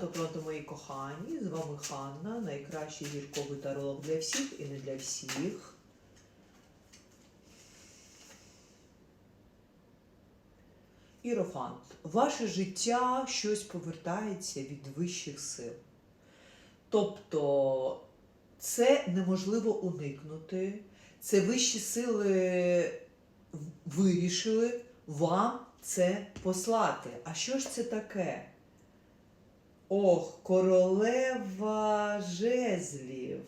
Пронто, мої кохані, з вами Ханна, найкращий зірковий таролог для всіх і не для всіх. Ірофант, ваше життя щось повертається від вищих сил. Тобто це неможливо уникнути. Це вищі сили вирішили вам це послати. А що ж це таке? Ох, королева жезлів.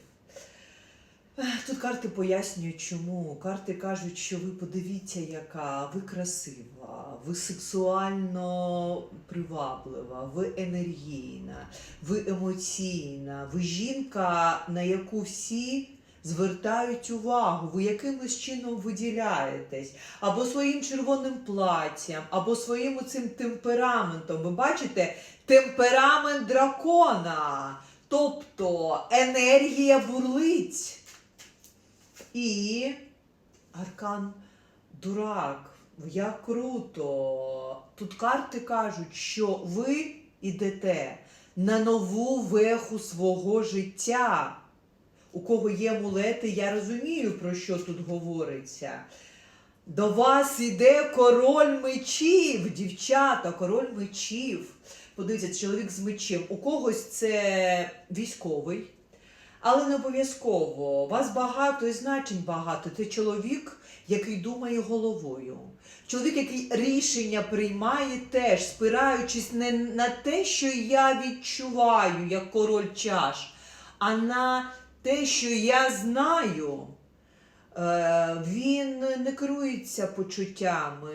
Тут карти пояснюють, чому. Карти кажуть, що ви подивіться, яка ви красива, ви сексуально приваблива, ви енергійна, ви емоційна, ви жінка, на яку всі звертають увагу, ви якимось чином виділяєтесь, або своїм червоним платтям, або своїм цим темпераментом. Ви бачите, темперамент дракона. Тобто енергія бурлить. І аркан дурак. Як круто. Тут карти кажуть, що ви йдете на нову веху свого життя. У кого є мулети, я розумію, про що тут говориться. До вас іде король мечів, дівчата, король мечів. Подивіться, чоловік з мечем. У когось це військовий, але не обов'язково. Вас багато і значень багато. Це чоловік, який думає головою. Чоловік, який рішення приймає теж, спираючись не на те, що я відчуваю як король чаш, а на те, що я знаю. Е, Він не керується почуттями,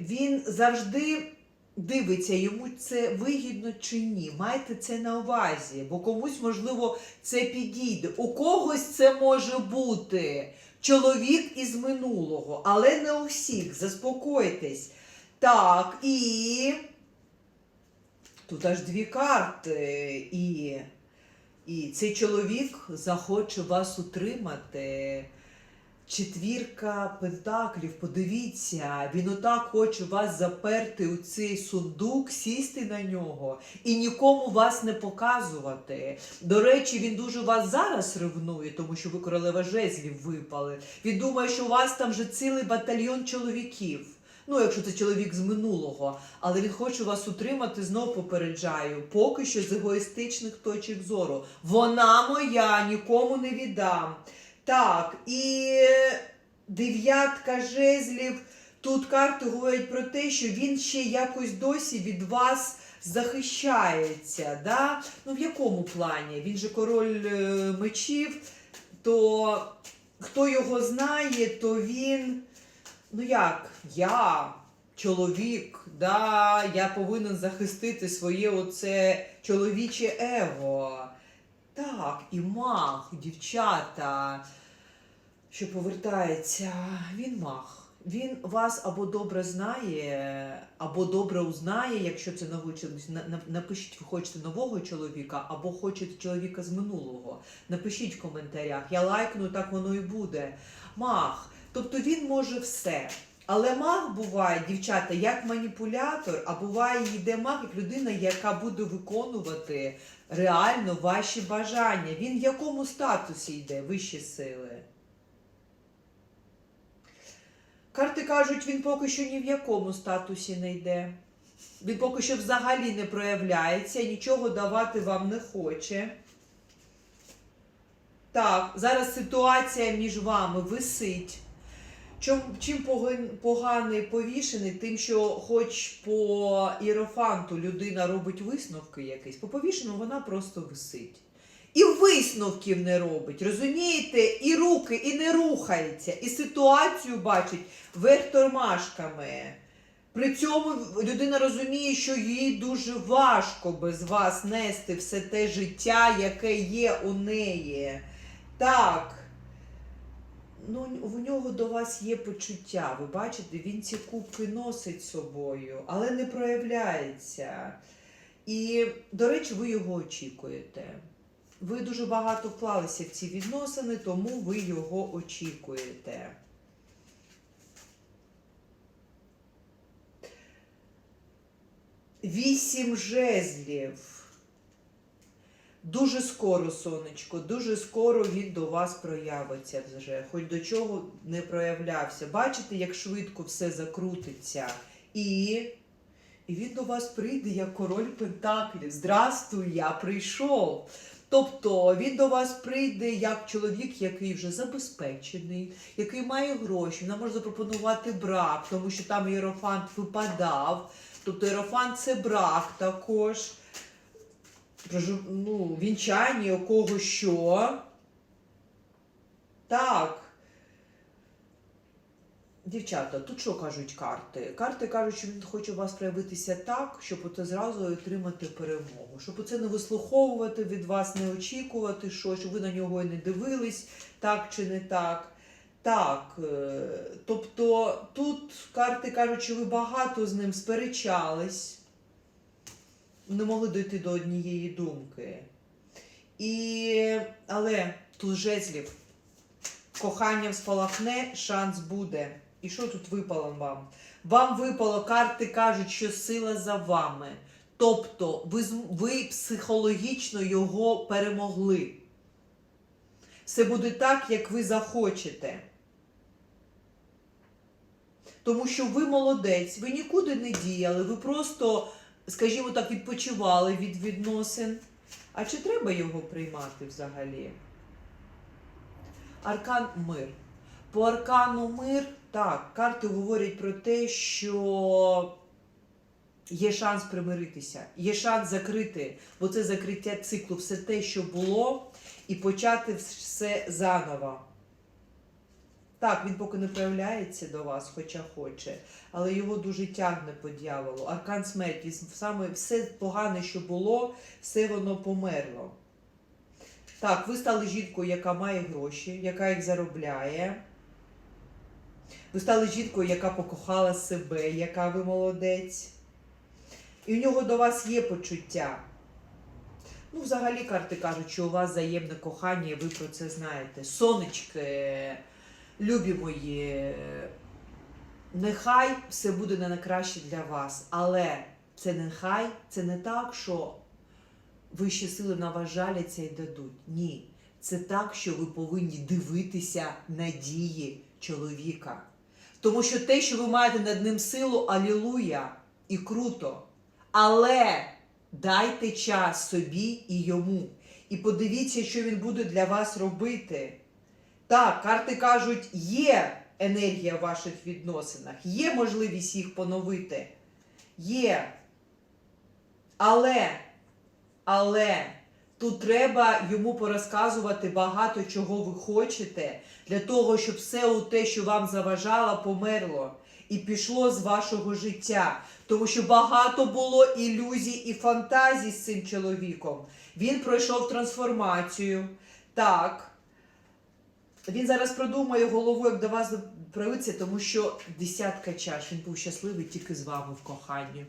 він завжди дивиться, йому це вигідно чи ні. Майте це на увазі, бо комусь, можливо, це підійде. У когось це може бути чоловік із минулого, але не у всіх. Заспокойтесь. Так, і тут аж дві карти. І, і цей чоловік захоче вас утримати. Четвірка пентаклів, подивіться, він отак хоче вас заперти у цей сундук, сісти на нього і нікому вас не показувати. До речі, він дуже вас зараз ревнує, тому що ви королева жезлів випали. Він думає, що у вас там вже цілий батальйон чоловіків. Ну, якщо це чоловік з минулого, але він хоче вас утримати, знов попереджаю, поки що з егоїстичних точок зору. Вона моя, нікому не віддам. Так, і дев'ятка жезлів. Тут карти говорять про те, що він ще якось досі від вас захищається. Да? Ну, в якому плані? Він же король е, мечів, то хто його знає, то він. Ну як, я, чоловік, да, я повинен захистити своє оце чоловіче его. Так, і маг, дівчата, що повертається, він маг. Він вас або добре знає, або добре узнає, якщо це новий чоловік. На- на- Напишіть, ви хочете нового чоловіка, або хочете чоловіка з минулого. Напишіть в коментарях. Я лайкну, так воно і буде. Маг. Тобто він може все. Але маг буває, дівчата, як маніпулятор, а буває йде маг як людина, яка буде виконувати реально ваші бажання. Він в якому статусі йде, вищі сили? Карти кажуть, він поки що ні в якому статусі не йде. Він поки що взагалі не проявляється, нічого давати вам не хоче. Так, зараз ситуація між вами висить. Чом, чим поганий повішений, тим, що хоч по іерофанту людина робить висновки якісь, по повішеному вона просто висить. І висновків не робить, розумієте? І руки, і не рухається, і ситуацію бачить верх тормашками. При цьому людина розуміє, що їй дуже важко без вас нести все те життя, яке є у неї. Так. Ну, в нього до вас є почуття. Ви бачите, він ці кубки носить собою, але не проявляється. І, до речі, ви його очікуєте. Ви дуже багато вклалися в ці відносини, тому ви його очікуєте. Вісім жезлів. Дуже скоро, сонечко, дуже скоро він до вас проявиться вже, хоч до чого не проявлявся. Бачите, як швидко все закрутиться. І, і він до вас прийде як король Пентаклів. Здрастуй, я прийшов. Тобто він до вас прийде як чоловік, який вже забезпечений, який має гроші, нам може запропонувати брак, тому що там Єрофант випадав. Тобто Єрофант це брак також. Ну, вінчання, у кого що. Так. Дівчата, тут що кажуть карти? Карти кажуть, що він хоче у вас проявитися так, щоб оце зразу отримати перемогу. Щоб оце не вислуховувати від вас, не очікувати, що, щоб ви на нього і не дивились, так чи не так. Так, е, тобто тут карти кажуть, що ви багато з ним сперечались, не могли дойти до однієї думки. І, але тут жезлів, коханням спалахне, шанс буде. І що тут випало вам? Вам випало, карти кажуть, що сила за вами. Тобто ви, ви психологічно його перемогли. Все буде так, як ви захочете. Тому що ви молодець, ви нікуди не діяли, ви просто, скажімо так, відпочивали від відносин. А чи треба його приймати взагалі? Аркан мир. По аркану мир, так, карти говорять про те, що є шанс примиритися, є шанс закрити, бо це закриття циклу, все те, що було, і почати все заново. Так, він поки не проявляється до вас, хоча хоче, але його дуже тягне по дьяволу. Аркан смерті, саме все погане, що було, все воно померло. Так, ви стали жінкою, яка має гроші, яка їх заробляє. Ви стали жінкою, яка покохала себе, яка ви молодець. І в нього до вас є почуття. Ну, взагалі карти кажуть, що у вас взаємне кохання, і ви про це знаєте. Сонечки, любі мої, нехай все буде на найкраще для вас, але це нехай, це не так, що вищі сили на вас жаляться і дадуть. Ні. Це так, що ви повинні дивитися на дії чоловіка. Тому що те, що ви маєте над ним силу, алілуя, і круто. Але дайте час собі і йому. І подивіться, що він буде для вас робити. Так, карти кажуть, є енергія в ваших відносинах, є можливість їх поновити. Є. Але, але тут треба йому порозказувати багато чого ви хочете, для того, щоб все у те, що вам заважало, померло і пішло з вашого життя. Тому що багато було ілюзій і фантазій з цим чоловіком. Він пройшов трансформацію. Так. Він зараз продумає головою, як до вас проявиться, тому що десятка чаш він був щасливий тільки з вами в коханні.